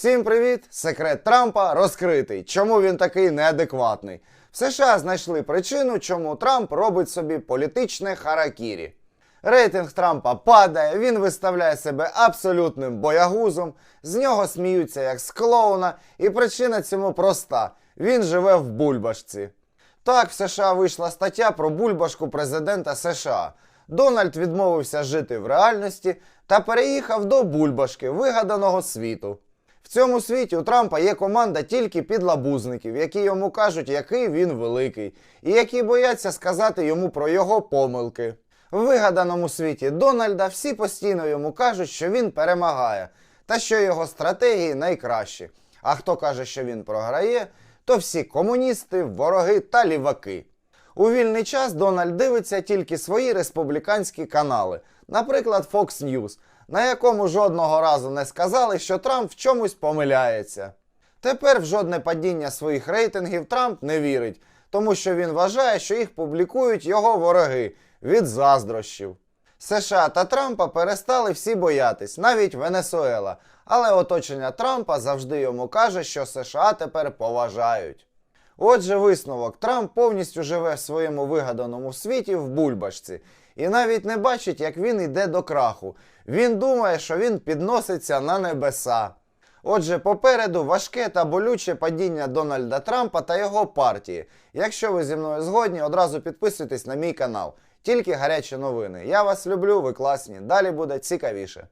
Всім привіт! Секрет Трампа розкритий. Чому він такий неадекватний? В США знайшли причину, чому Трамп робить собі політичне харакірі. Рейтинг Трампа падає, він виставляє себе абсолютним боягузом, з нього сміються як з клоуна, і причина цьому проста: він живе в бульбашці. Так, в США вийшла стаття про бульбашку президента США. Дональд відмовився жити в реальності та переїхав до бульбашки, вигаданого світу. В цьому світі у Трампа є команда тільки підлабузників, які йому кажуть, який він великий, і які бояться сказати йому про його помилки. В вигаданому світі Дональда всі постійно йому кажуть, що він перемагає, та що його стратегії найкращі. А хто каже, що він програє, то всі комуністи, вороги та ліваки. У вільний час Дональд дивиться тільки свої республіканські канали, наприклад, Fox News, на якому жодного разу не сказали, що Трамп в чомусь помиляється. Тепер в жодне падіння своїх рейтингів Трамп не вірить, тому що він вважає, що їх публікують його вороги від заздрощів. США та Трампа перестали всі боятись, навіть Венесуела, але оточення Трампа завжди йому каже, що США тепер поважають. Отже, висновок Трамп повністю живе в своєму вигаданому світі в бульбашці і навіть не бачить, як він йде до краху. Він думає, що він підноситься на небеса. Отже, попереду важке та болюче падіння Дональда Трампа та його партії. Якщо ви зі мною згодні, одразу підписуйтесь на мій канал. Тільки гарячі новини. Я вас люблю, ви класні. Далі буде цікавіше.